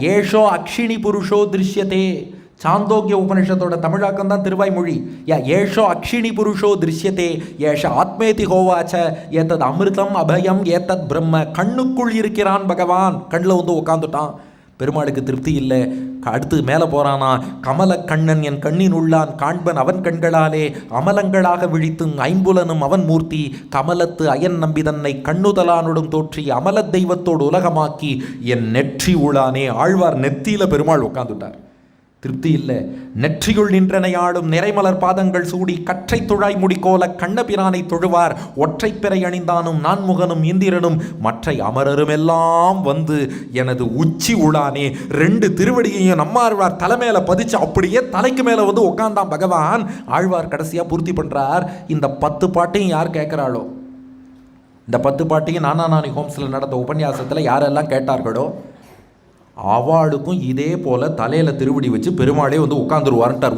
ஏஷோ அக்ஷினி புருஷோ திருஷ்யதே. சாந்தோக்கிய உபனிஷத்தோட தமிழாக்கம் தான் திருவாய்மொழி. யா ஏஷோ அக்ஷினி புருஷோ திருஷ்யத்தே ஏஷ ஆத்மேதி ஹோவாச்ச ஏத்தது அமிர்தம் அபயம் ஏத்தத் பிரம்ம. கண்ணுக்குள் இருக்கிறான் பகவான். கண்ணில் வந்து உட்காந்துட்டான் பெருமாளுக்கு திருப்தி இல்லை. அடுத்து மேலே போறானா கமல கண்ணன் என் கண்ணின் உள்ளான் காண்பன் அவன் கண்களாலே அமலங்களாக விழித்தும் ஐம்புலனும் அவன் மூர்த்தி கமலத்து அயன் நம்பி தன்னை கண்ணுதலானுடன் தோற்றி அமல தெய்வத்தோடு உலகமாக்கி என் நெற்றி உளானே ஆழ்வார் நெத்தியில பெருமாள் உட்காந்துட்டார் திருப்தி இல்லை. நெற்றியுள் நின்றனையாடும் நிறைமலர் பாதங்கள் சூடி கற்றை துழாய் முடிக்கோல கண்ணபிரானை தொழுவார். ஒற்றை பிறை அணிந்தானும் நான்முகனும் இந்திரனும் மற்றை அமரரும் எல்லாம் வந்து எனது உச்சி உளானே ரெண்டு திருவடியையும் நம்மாழ்வார் தலைமையில பதிச்சு அப்படியே தலைக்கு மேல வந்து உட்காந்தான் பகவான். ஆழ்வார் கடைசியா பூர்த்தி பண்றார். இந்த பத்து பாட்டையும் யார் கேட்கிறாளோ? இந்த பத்து பாட்டையும் நானா நானி ஹோம்ஸில் நடந்த உபன்யாசத்தில் யாரெல்லாம் கேட்டார்களோ? அவார்டுக்கும் இதே போல தலையில திருவடி வச்சு பெருமாளே வந்து உட்காந்துருவார்ட்டார்